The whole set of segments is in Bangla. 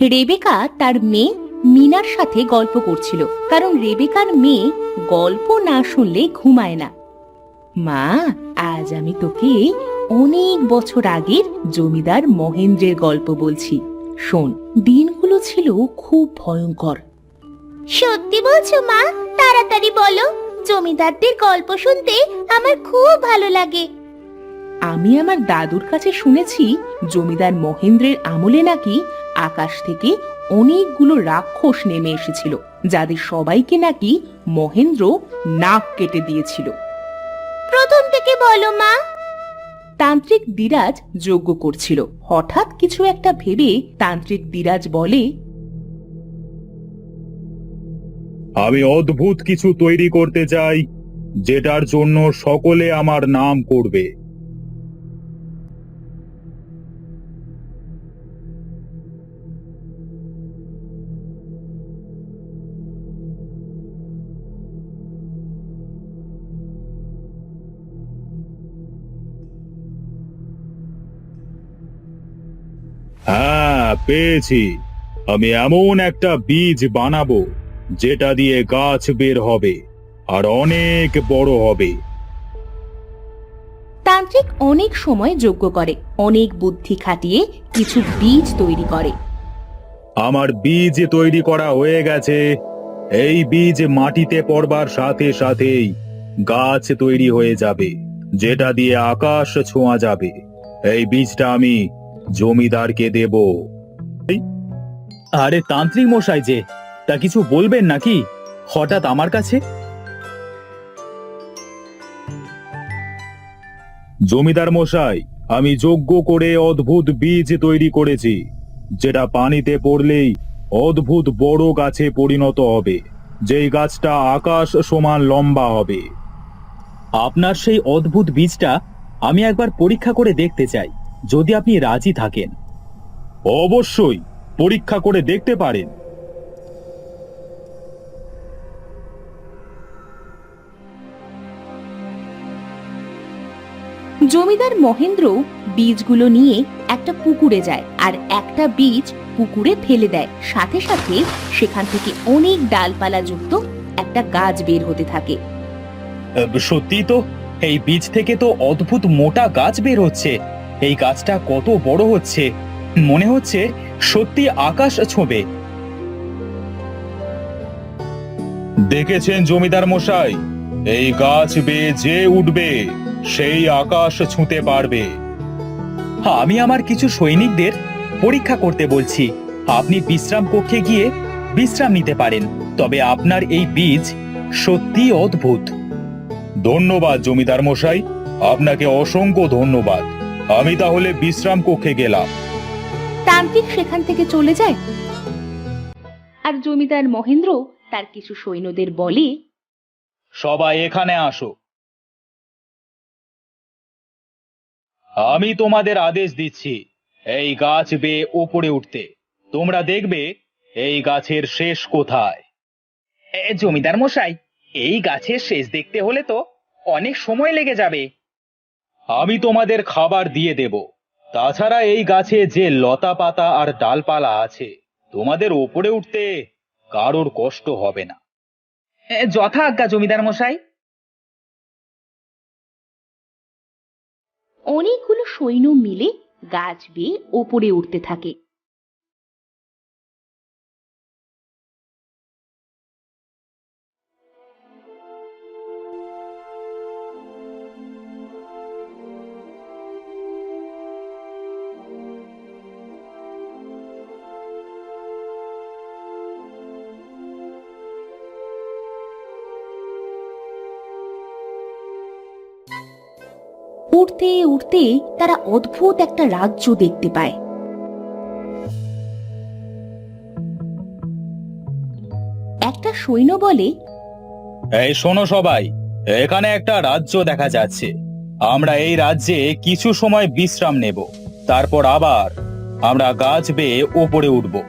রেবেকা তার মেয়ে মিনার সাথে গল্প করছিল। কারণ রেবেকার মেয়ে গল্প না শুনলে ঘুমায় না। মা, আজ আমি তোকে অনেক বছর আগের জমিদার মহেন্দ্রের গল্প বলছি। শোন, দিনগুলো ছিল খুব ভয়ঙ্কর। সত্যি বলছো, মা? তাড়াতাড়ি বলো। জমিদারদের গল্প শুনতে আমার খুব ভালো লাগে। আমি আমার দাদুর কাছে শুনেছি জমিদার মহেন্দ্রের আমলে নাকি আকাশ থেকে অনেকগুলো রাক্ষস নেমে এসেছিল যাদের সবাইকে নাকি মহেন্দ্র নাক কেটে দিয়েছিল। প্রথম থেকে বলো মা। তান্ত্রিক দিরাজ যজ্ঞ করছিল। হঠাৎ কিছু একটা ভেবে তান্ত্রিক দিরাজ বলে আমি অদ্ভুত কিছু তৈরি করতে চাই যেটার জন্য সকলে আমার নাম করবে। হ্যাঁ পেয়েছি। আমি এমন একটা বীজ বানাবো যেটা দিয়ে গাছ বের হবে আর অনেক বড় হবে। তান্ত্রিক অনেক সময় যজ্ঞ করে অনেক বুদ্ধি খাটিয়ে কিছু বীজ তৈরি করে। আমার বীজ তৈরি করা হয়ে গেছে। এই বীজ মাটিতে পড়বার সাথে সাথেই গাছ তৈরি হয়ে যাবে যেটা দিয়ে আকাশ ছোঁয়া যাবে। এই বীজটা আমি জমিদারকে দেব। আরে তান্ত্রিক মশাই যে তা কিছু বলবেন নাকি? হঠাৎ আমার কাছে? জমিদার মশাই আমি যোগ্য করে অদ্ভুত বীজ তৈরি করেছি যেটা পানিতে পড়লেই অদ্ভুত বড় গাছে পরিণত হবে যেই গাছটা আকাশ সমান লম্বা হবে। আপনার সেই অদ্ভুত বীজটা আমি একবার পরীক্ষা করে দেখতে চাই। যদি আপনি রাজি থাকেন। অবশ্যই পরীক্ষা করে দেখতে পারেন। জমিদার মহেন্দ্র বীজগুলো নিয়ে একটা পুকুরে যায় আর একটা বীজ পুকুরে ফেলে দেয়। সাথে সাথে সেখান থেকে অনেক ডালপালা যুক্ত একটা গাছ বের হতে থাকে। সত্যি তো এই বীজ থেকে তো অদ্ভুত মোটা গাছ বের হচ্ছে। এই গাছটা কত বড় হচ্ছে। মনে হচ্ছে সত্যি আকাশ ছোঁবে। দেখেছেন জমিদার মশাই এই গাছ বেয়ে যে উঠবে সেই আকাশ ছুঁতে পারবে। আমি আমার কিছু সৈনিকদের পরীক্ষা করতে বলছি। আপনি বিশ্রাম কক্ষে গিয়ে বিশ্রাম নিতে পারেন তবে আপনার এই বীজ সত্যি অদ্ভুত। ধন্যবাদ জমিদার মশাই আপনাকে অসংখ্য ধন্যবাদ। আমি তাহলে বিশ্রাম কক্ষে গেলাম। তান্ত্রিক সেখান থেকে চলে যায়। আর জমিদার মহেন্দ্র তার কিছু সৈন্যদের বলে সবাই এখানে আসো। আমি তোমাদের আদেশ দিচ্ছি এই গাছ বেয়ে ওপরে উঠতে। তোমরা দেখবে এই গাছের শেষ কোথায়। জমিদার মশাই এই গাছের শেষ দেখতে হলে তো অনেক সময় লেগে যাবে। আমি তোমাদের খাবার দিয়ে দেব। তাছাড়া এই গাছে যে লতা পাতা আর ডালপালা আছে তোমাদের ওপরে উঠতে কারোর কষ্ট হবে না। যথা আজ্ঞা জমিদার মশাই। অনেকগুলো সৈন্য মিলে গাছ বেয়ে ওপরে উঠতে থাকে। উঠতে উঠতে তারা অদ্ভুত একটা রাজ্য দেখতে পায়। একটা সৈন্য বলে এই শোনো সবাই এখানে একটা রাজ্য দেখা যাচ্ছে। আমরা এই রাজ্যে কিছু সময় বিশ্রাম নেব তারপর আবার আমরা গাছ বেয়ে ওপরে উঠব।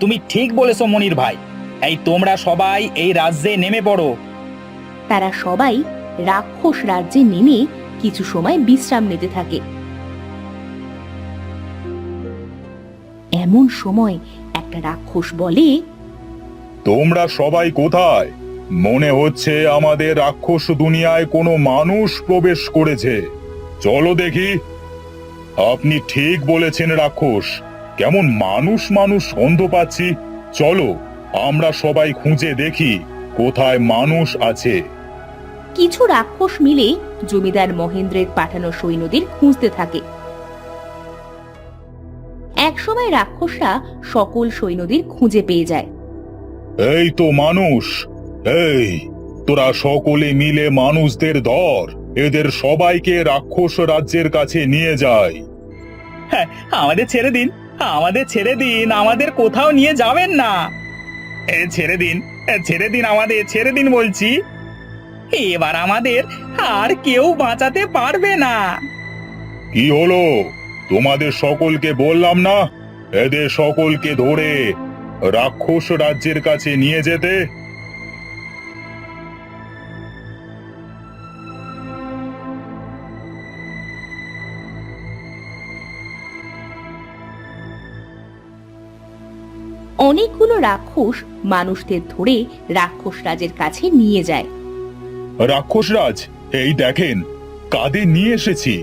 তুমি ঠিক বলেছ মনির ভাই এই তোমরা সবাই এই রাজ্যে নেমে পড়ো। তারা সবাই রাক্ষস রাজ্যে নেমে কিছু সময় বিশ্রাম নিতে থাকে। এমন সময় একটা রাক্ষস বলে, তোমরা সবাই কোথায়? মনে হচ্ছে আমাদের রাক্ষস দুনিয়ায় কোনো মানুষ প্রবেশ করেছে। চলো দেখি। আপনি ঠিক বলেছেন রাক্ষস। কেমন মানুষ মানুষ গন্ধ পাচ্ছি। চলো, আমরা সবাই খুঁজে দেখি কোথায় মানুষ আছে। কিছু রাক্ষস মিলে জমিদার মহেন্দ্রের পাঠানো সৈন্যদের খুঁজতে থাকে। একসময় রাক্ষসরা সকল সৈন্যদের খুঁজে পেয়ে যায়। এই তো মানুষ এই তোরা সকলে মিলে মানুষদের ধর এদের সবাইকে রাক্ষস রাজ্যের কাছে নিয়ে যায় হ্যাঁ আমাদের ছেড়ে দিন আমাদের ছেড়ে দিন আমাদের কোথাও নিয়ে যাবেন না। এ ছেড়ে দিন এ, ছেড়ে দিন আমাদের ছেড়ে দিন বলছি। এবার আমাদের আর কেউ বাঁচাতে পারবে না। কি হলো? তোমাদের সকলকে বললাম না? এদের সকলকে ধরে রাক্ষস রাজ্যের কাছে নিয়ে যেতে? অনেকগুলো রাক্ষস মানুষদের ধরে রাক্ষস রাজের কাছে নিয়ে যায়। রাক্ষসরাজ, এই দেখেন কাদের নিয়ে এসেছি।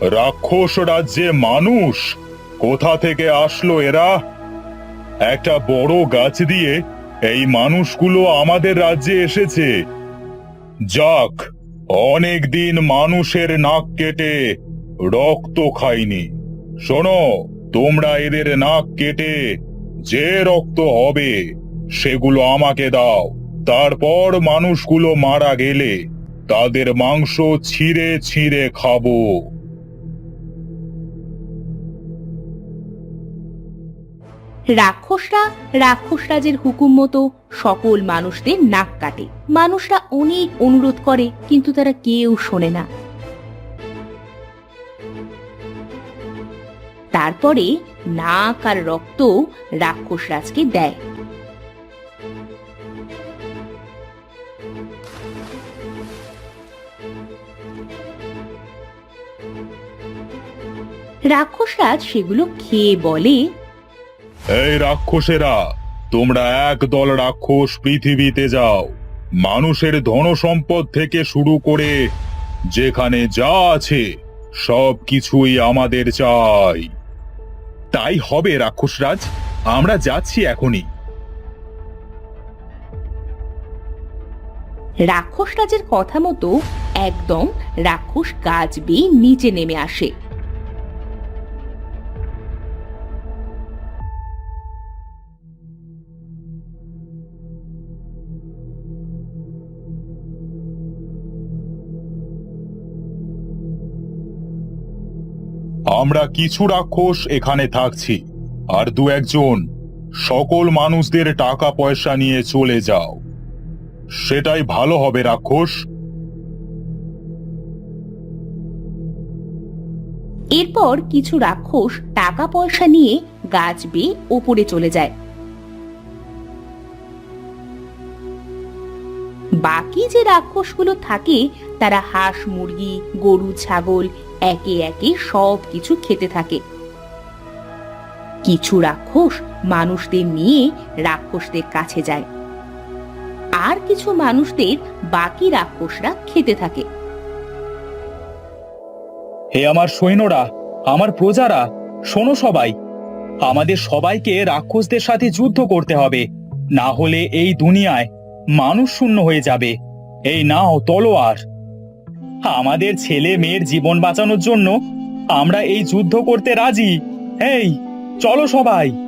রাক্ষস রাজ্যে মানুষ, কোথা থেকে আসলো এরা? একটা বড় গাছ দিয়ে এই মানুষগুলো আমাদের রাজ্যে এসেছে। যাক, অনেক দিন মানুষের নাক কেটে রক্ত খাইনি। শোনো, তোমরা এদের নাক কেটে যে রক্ত হবে, সেগুলো আমাকে দাও। তারপর মানুষগুলো মারা গেলে তাদের মাংস ছিঁড়ে ছিঁড়ে খাব। রাক্ষসরা রাক্ষস রাজের হুকুম মতো সকল মানুষদের নাক কাটে। মানুষরা অনেক অনুরোধ করে, কিন্তু তারা কেউ শোনে না। তারপরে নাক আর রক্ত রাক্ষস রাজকে দেয়। রাক্ষসরাজ সেগুলো খেয়ে বলে, এই রাক্ষসেরা, তোমরা এক দল রাক্ষস পৃথিবীতে যাও। মানুষের ধন সম্পদ থেকে শুরু করে যেখানে যা আছে সব কিছুই আমাদের চাই। তাই হবে রাক্ষসরাজ, আমরা যাচ্ছি এখনই। রাক্ষস রাজের কথা মতো একদম রাক্ষস গাছ বেয়ে নিচে নেমে আসে। আমরা কিছু রাক্ষস এখানে থাকছি, আর দু একজন। সকল মানুষদের টাকা পয়সা নিয়ে চলে যাও। সেটাই ভালো হবে, রাক্ষস। এরপর কিছু রাক্ষস টাকা পয়সা নিয়ে গাছ বেয়ে ওপরে চলে যায়। বাকি যে রাক্ষসগুলো থাকে, তারা হাঁস, মুরগি, গরু, ছাগল, একে একে সব কিছু খেতে থাকে। কিছু রাক্ষস মানুষদের নিয়ে রাক্ষসদের কাছে যায়। আর কিছু মানুষদের বাকি রাক্ষসরা খেতে থাকে। হে আমার সৈন্যরা, আমার প্রজারা, শোনো সবাই, আমাদের সবাইকে রাক্ষসদের সাথে যুদ্ধ করতে হবে, না হলে এই দুনিয়ায় মানুষ শূন্য হয়ে যাবে। এই নাও তলোয়ার। আমাদের ছেলে মেয়ের জীবন বাঁচানোর জন্য আমরা এই যুদ্ধ করতে রাজি। এই চলো সবাই।